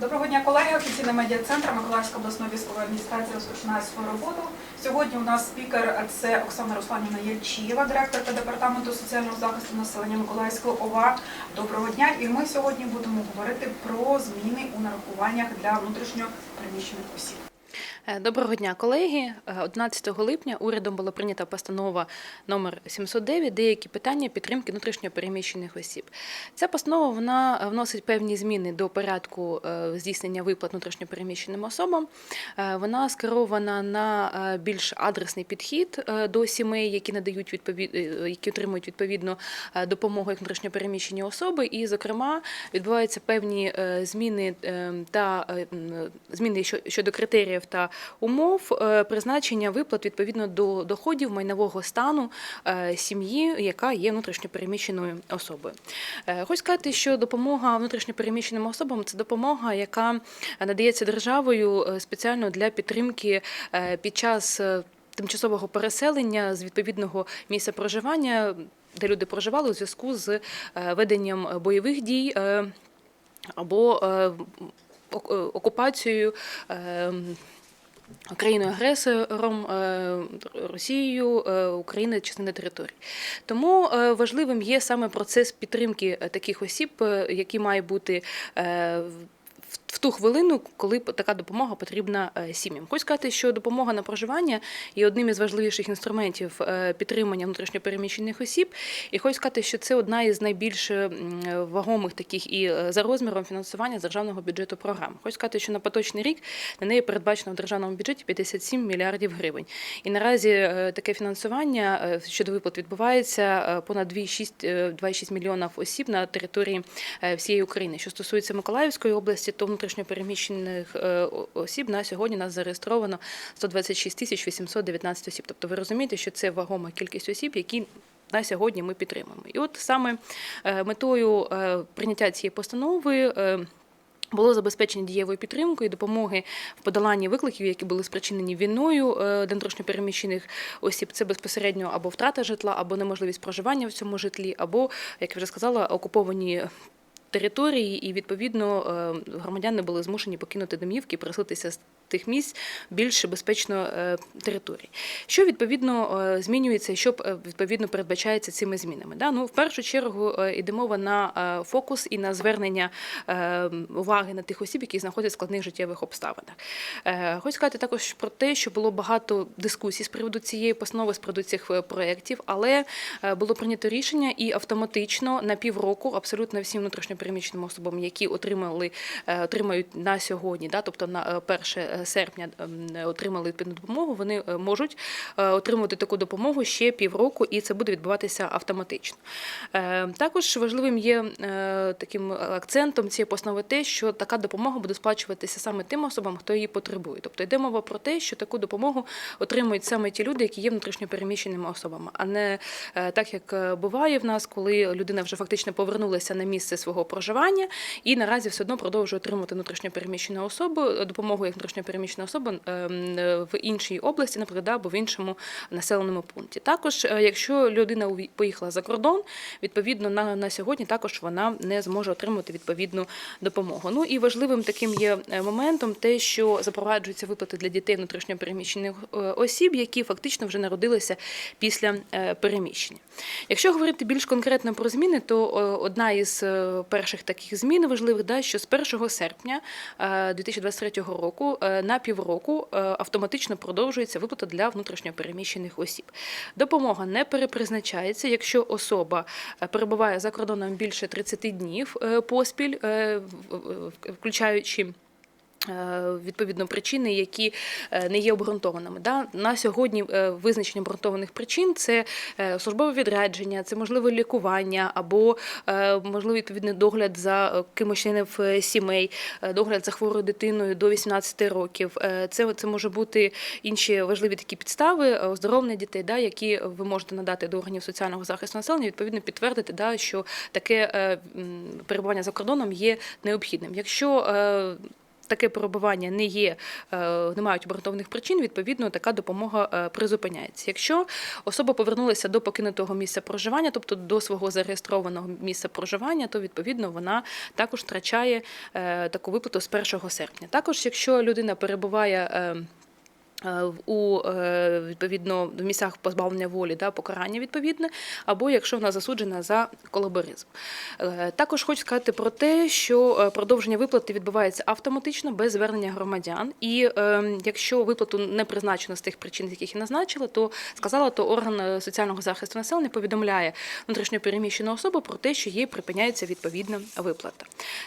Доброго дня, колеги. Офіційний медіа-центр Миколаївська обласної військової адміністрації розпочинає свою роботу. Сьогодні у нас спікер це Оксана Русланівна Єльчієва, директорка департаменту соціального захисту населення Миколаївської ОВА. Доброго дня. І ми сьогодні будемо говорити про зміни у нарахуваннях для внутрішньо переміщених осіб. Е, Доброго дня, колеги. Е, 11 липня урядом була прийнята постанова номер 709 деякі питання підтримки внутрішньопереміщених осіб. Ця постанова вона вносить певні зміни до порядку е, здійснення виплат внутрішньопереміщеним особам. Е, Вона скерована на е, більш адресний підхід е, до сімей, які надають відповід... е, які отримують відповідну е, допомогу як внутрішньопереміщені особи. І, зокрема, відбуваються певні е, зміни е, та е, зміни що- щодо критеріїв та умов е, призначення виплат відповідно до доходів майнового стану е, сім'ї, яка є внутрішньопереміщеною особою. Е, Хочу сказати, що допомога внутрішньопереміщеним особам це допомога, яка надається державою спеціально для підтримки під час. Тимчасового переселення з відповідного місця проживання, де люди проживали у зв'язку з веденням бойових дій або ок- окупацією е, країною-агресором е, Росією Україна України частини території. Тому е, важливим є саме процес підтримки е, таких осіб, які має бути е, в- в ту хвилину, коли така допомога потрібна е, сім'ям. Хочу сказати, що допомога на проживання є одним із важливіших інструментів е, підтримання внутрішньопереміщених осіб. І хочу сказати, що це одна із найбільш вагомих таких і е, за розміром фінансування з державного бюджету програм. Хочу сказати, що на поточний рік на неї передбачено в державному бюджеті 57 мільярдів гривень. І наразі таке фінансування щодо виплат відбувається понад 2,6 е, 2,6 мільйонів осіб на території всієї України. Що стосується Миколаївської області, то внутрішньопереміщених е, осіб на сьогодні нас зареєстровано 126 тисяч 819 осіб. Тобто ви розумієте, що це вагома кількість осіб, які на сьогодні ми підтримуємо. І от саме е, метою е, прийняття цієї постанови. було забезпечення дієвою підтримкою, допомоги в подоланні викликів, які були спричинені війною для внутрішньопереміщених осіб. Це безпосередньо або втрата житла, або неможливість проживання в цьому житлі, або, як я вже сказала, окуповані. Території і відповідно е, громадяни були змушені покинути домівки переселитися з тих місць більш безпечно е, території. Що відповідно е, змінюється, що відповідно передбачається цими змінами? Да? Ну, в першу чергу йде мова на фокус і на звернення уваги на тих осіб, які знаходяться в складних життєвих обставинах. Хочу сказати також про те, що було багато дискусій з приводу цієї постанови, з приводу цих проєктів, але було прийнято рішення і автоматично на півроку абсолютно всім внутрішньопереміщеним особам, які отримали е, отримають на сьогодні, да, тобто на е, 1 серпня отримали відповідну допомогу, вони е, можуть е, отримувати таку допомогу ще півроку, і це буде відбуватися автоматично. Е, Також важливим є е, таким акцентом цієї постанови те, що така допомога буде сплачуватися саме тим особам, хто її потребує. Тобто йде мова про те, що таку допомогу отримують саме ті люди, які є внутрішньопереміщеними особами, а не е, так, як е, буває в нас, коли людина вже фактично повернулася на місце свого проживання і наразі все одно продовжує отримувати внутрішньопереміщену особу допомогу як внутрішньопереміщена особа ем, е, в іншій області, наприклад, або в іншому населеному пункті. Також, е, якщо людина поїхала за кордон, відповідно на, на сьогодні також вона не зможе отримати відповідну допомогу. Ну і важливим таким є е, моментом те, що запроваджуються виплати для дітей внутрішньопереміщених е, осіб, які фактично вже народилися після е, переміщення. Якщо говорити більш конкретно про зміни, то е, одна із е, перших таких змін важливих, да, що з 1 серпня е, 2023 року е, на півроку е, автоматично продовжується виплата для внутрішньопереміщених осіб. Допомога не перепризначається, якщо особа е, перебуває за кордоном більше 30 днів е, поспіль, е, включаючи. Е, Відповідно, причини, які е, не є обґрунтованими. Да? На сьогодні е, визначення обґрунтованих причин це службове відрядження, це можливе лікування або можливий відповідний догляд за кимось членів сімей, догляд за хворою дитиною до 18 років. Це, це може бути інші важливі такі підстави оздоровлення дітей, да, які ви можете надати до органів соціального захисту населення, відповідно підтвердити, да, що таке перебування за кордоном є необхідним. Якщо таке перебування не є, е, не мають обґрунтованих причин, відповідно, така допомога е, призупиняється. Якщо особа повернулася до покинутого місця проживання, тобто до свого зареєстрованого місця проживання, то відповідно вона також втрачає е, таку виплату з 1 серпня. Також, якщо людина перебуває у е, відповідно в місцях позбавлення волі да, покарання відповідне, або якщо вона засуджена за колаборизм. Е, Також хочу сказати про те, що е, продовження виплати відбувається автоматично без звернення громадян. І е, якщо виплату не призначено з тих причин, з яких я назначила, то сказала, то орган е, соціального захисту населення повідомляє внутрішньо переміщену особу про те, що їй припиняється відповідна виплата.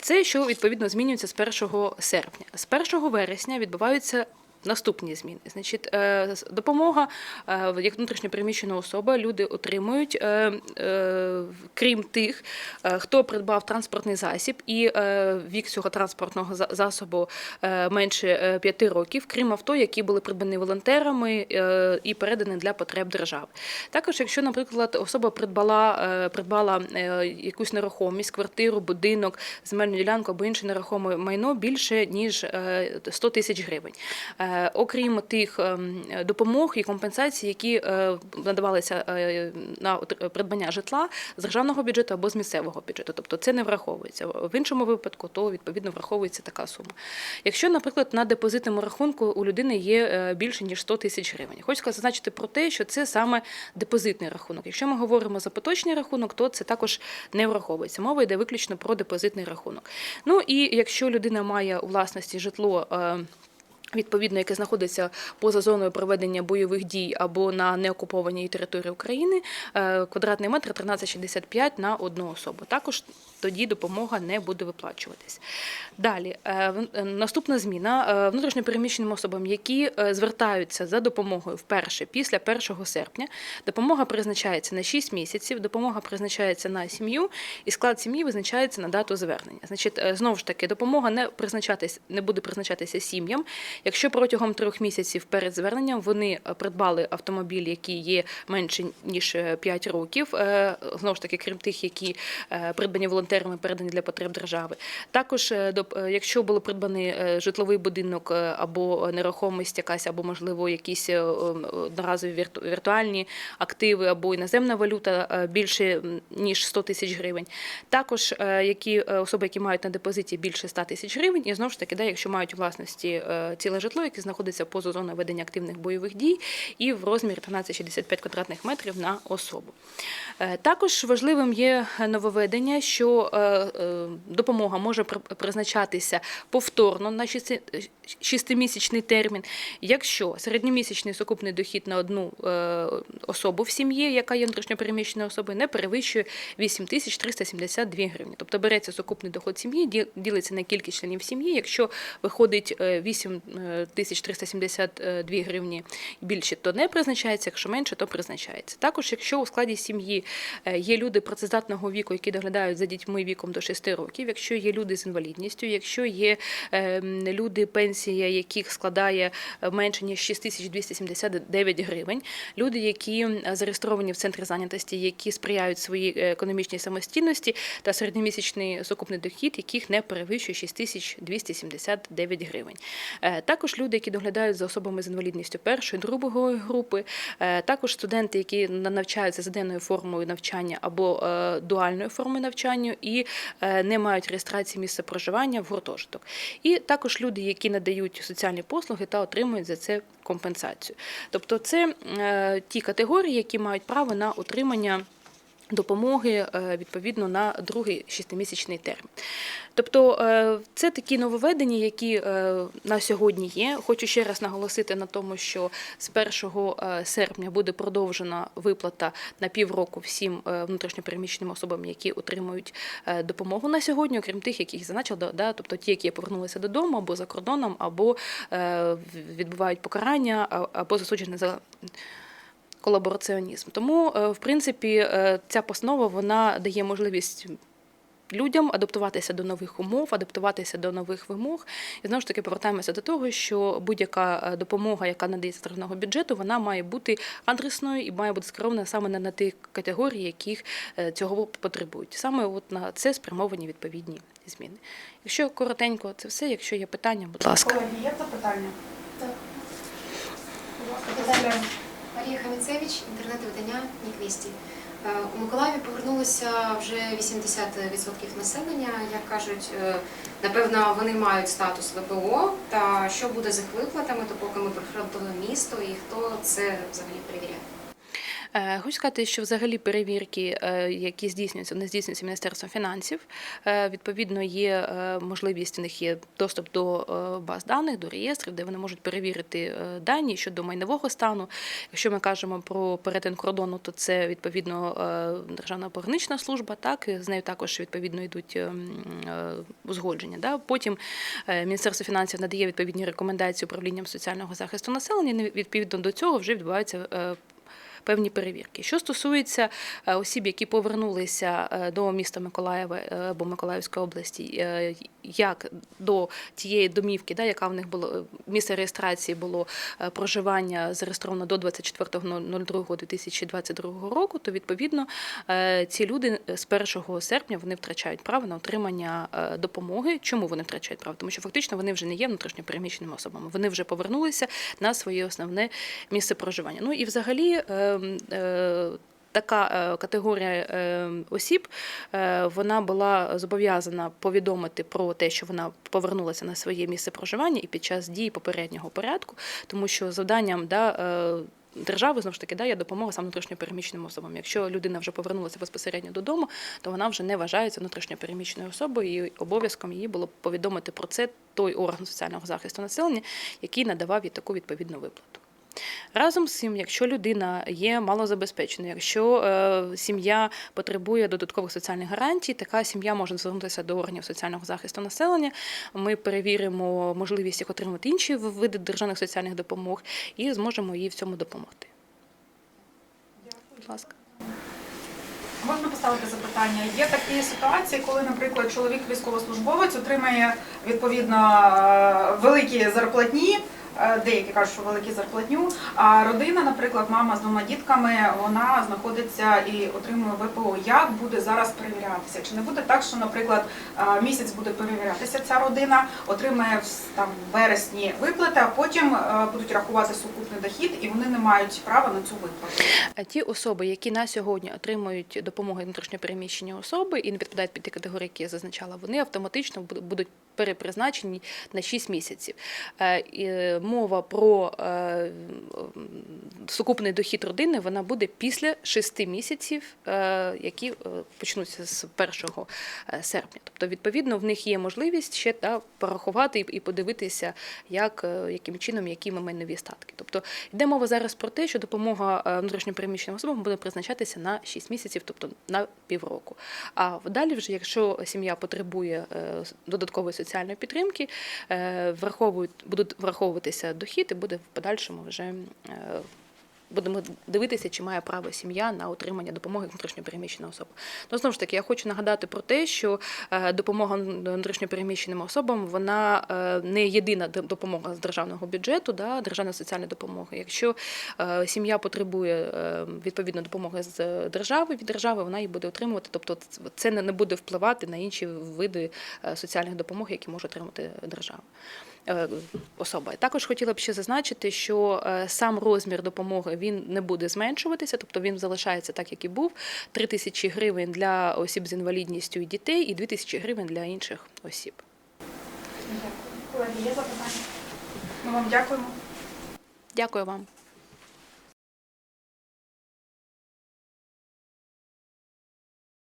Це що відповідно змінюється з 1 серпня. З 1 вересня відбуваються. Наступні зміни, значить, е, допомога е, як внутрішньо переміщена особа, люди отримують, е, крім тих, хто придбав транспортний засіб і вік цього транспортного засобу менше 5 років, крім авто, які були придбані волонтерами і передані для потреб держави. Також, якщо, наприклад, особа придбала, придбала якусь нерухомість, квартиру, будинок, земельну ділянку або інше нерухоме майно більше ніж е, 100 тисяч гривень. Е, Окрім тих ем, допомог і компенсацій, які е, надавалися е, на придбання житла з державного бюджету або з місцевого бюджету, тобто це не враховується. В іншому випадку то відповідно враховується така сума. Якщо, наприклад, на депозитному рахунку у людини є більше ніж 100 тисяч гривень, хочу зазначити про те, що це саме депозитний рахунок. Якщо ми говоримо за поточний рахунок, то це також не враховується. Мова йде виключно про депозитний рахунок. Ну і якщо людина має у власності житло. Відповідно, яке знаходиться поза зоною проведення бойових дій або на неокупованій території України, е, квадратний метр 13,65 на одну особу. Також тоді допомога не буде виплачуватись. Далі, е, е, наступна зміна Е, внутрішньо переміщеним особам, які звертаються за допомогою вперше після 1 серпня. Допомога призначається на 6 місяців, допомога призначається на сім'ю, і склад сім'ї визначається на дату звернення. Значить, знову ж таки, допомога не призначатись, не буде призначатися сім'ям, якщо протягом трьох місяців перед зверненням вони придбали автомобіль, який є менше ніж 5 років, знову ж таки, крім тих, які придбані волонтерами, передані для потреб держави. Також, е, е, якщо було придбаний е, житловий будинок або нерухомість якась, або можливо якісь одноразові віртуальні активи або іноземна валюта більше ніж 100 тисяч гривень. Також які особи, які мають на депозиті більше 100 тисяч гривень, і знову ж таки, да, якщо мають у власності ціле житло, яке знаходиться поза зоною ведення активних бойових дій, і в розмірі 13,65 квадратних метрів на особу. Також важливим є нововведення, що е, е, допомога може при- призначатися повторно на шести- шестимісячний термін, якщо середньомісячний сукупний дохід на одну е, особу в сім'ї, яка є внутрішньопереміщеною особою, не перевищує 8372 гривні. Тобто береться сукупний доход сім'ї, ді- ділиться на кількість членів сім'ї. Якщо виходить е, 8372 гривні більше, то не призначається, якщо менше, то призначається. Також, якщо у складі сім'ї є люди працездатного віку, які доглядають за дітьми віком до 6 років, якщо є люди з інвалідністю, якщо є е, люди, пенсія яких складає е, менше ніж 6279 гривень, люди, які зареєстровані в центрі зайнятості, які сприяють своїй е, економічній самостійності, та середньомісячний сукупний дохід, яких не перевищує 6279 гривень. Е, Також люди, які доглядають за особами з інвалідністю першої, другої групи, також студенти, які навчаються за денною формою навчання або дуальною формою навчання і е, не мають реєстрації місця проживання в гуртожиток. І також люди, які надають соціальні послуги та отримують за це компенсацію. Тобто, це е, ті категорії, які мають право на отримання. Допомоги е, відповідно на другий шестимісячний термін. Тобто е, це такі нововведення, які е, на сьогодні є. Хочу ще раз наголосити на тому, що з 1 е, серпня буде продовжена виплата на півроку всім внутрішньопереміщеним особам, які отримують допомогу на сьогодні, окрім тих, яких зазначили, да, тобто ті, які повернулися додому або за кордоном, або відбувають покарання, або засуджені за колабораціонізм. Тому, е, в принципі, е, ця постанова вона дає можливість людям адаптуватися до нових умов, адаптуватися до нових вимог. І знову ж таки повертаємося до того, що будь-яка е, допомога, яка надається державного бюджету, вона має бути адресною і має бути скерована саме на, ті категорії, яких цього потребують. Саме от на це спрямовані відповідні зміни. Якщо коротенько, це все. Якщо є питання, будь ласка. Колеги, є запитання? Так. Будь ласка. Марія Хаміцевич, інтернет-видання Ніквісті. Е, У Миколаєві повернулося вже 80% населення. Як кажуть, е, напевно, вони мають статус ВПО. Та що буде з їх виплатами, то поки ми прифронтове місто і хто це взагалі перевіряє? Е, Хочу сказати, що взагалі перевірки, е, які здійснюються, вони здійснюються Міністерством фінансів. Е, Відповідно, є можливість у них є доступ до баз даних, до реєстрів, де вони можуть перевірити дані щодо майнового стану. Якщо ми кажемо про перетин кордону, то це відповідно Державна погранична служба. Так з нею також відповідно йдуть ем, узгодження. Да? Потім Міністерство фінансів надає відповідні рекомендації управлінням соціального захисту населення. Відповідно до цього вже відбуваються е, певні перевірки. Що стосується е, осіб, які повернулися е, до міста Миколаєва е, або Миколаївської області, як до тієї домівки, да, яка в них було місце реєстрації було проживання зареєстровано до 24.02.2022 року, то відповідно ці люди з 1 серпня вони втрачають право на отримання допомоги. Чому вони втрачають право? Тому що фактично вони вже не є внутрішньо переміщеними особами. Вони вже повернулися на своє основне місце проживання. Ну і взагалі. Е, е, Така е, категорія е, осіб е, вона була зобов'язана повідомити про те, що вона повернулася на своє місце проживання і під час дії попереднього порядку, тому що завданням да, держави знову ж таки да, є допомога саме внутрішньопереміщеним особам. Якщо людина вже повернулася безпосередньо додому, то вона вже не вважається внутрішньопереміщеною особою, і обов'язком її було повідомити про це той орган соціального захисту населення, який надавав їй таку відповідну виплату. Разом з цим, якщо людина є малозабезпеченою, якщо е, сім'я потребує додаткових соціальних гарантій, така сім'я може звернутися до органів соціального захисту населення. Ми перевіримо можливість їх отримати інші види державних соціальних допомог і зможемо їй в цьому допомогти. Будь ласка. Можна поставити запитання? Є такі ситуації, коли, наприклад, чоловік військовослужбовець отримає відповідно е, великі зарплатні. Е, Деякі кажуть, що великі зарплатню. А родина, наприклад, мама з двома дітками, вона знаходиться і отримує ВПО. Як буде зараз перевірятися? Чи не буде так, що, наприклад, е, місяць буде перевірятися ця родина, отримає там вересні виплати, а потім е, будуть рахувати сукупний дохід, і вони не мають права на цю виплату. А ті особи, які на сьогодні отримують допомогу внутрішньопереміщені особи і не підпадають під ті категорії, які я зазначала, вони автоматично буду- будуть перепризначені на 6 місяців. Мова про е, сукупний дохід родини вона буде після 6 місяців, е, які е, почнуться з 1 е, серпня. Тобто, відповідно, в них є можливість ще да, порахувати і- подивитися, як, яким чином, які майнові статки. Тобто йде мова зараз про те, що допомога внутрішньопереміщеним особам буде призначатися на 6 місяців, тобто на півроку. А далі, вже, якщо сім'я потребує додаткової соціальної підтримки, враховують, будуть враховуватися дохід і буде в подальшому вже. Будемо дивитися, чи має право сім'я на отримання допомоги внутрішньопереміщеної особи. Ну, знову ж таки, я хочу нагадати про те, що е, допомога внутрішньопереміщеним особам вона е, не єдина допомога з державного бюджету, да, державна соціальна допомога. Якщо е, сім'я потребує відповідно допомоги з держави від держави, вона її буде отримувати. Тобто це не буде впливати на інші види соціальних допомог, які може отримати держава. Особа. Також хотіла б ще зазначити, що сам розмір допомоги він не буде зменшуватися, тобто він залишається так, як і був. 3 тисячі гривень для осіб з інвалідністю і дітей, і 2 тисячі гривень для інших осіб. Колеги, є запитання? Ми вам дякуємо. Дякую вам.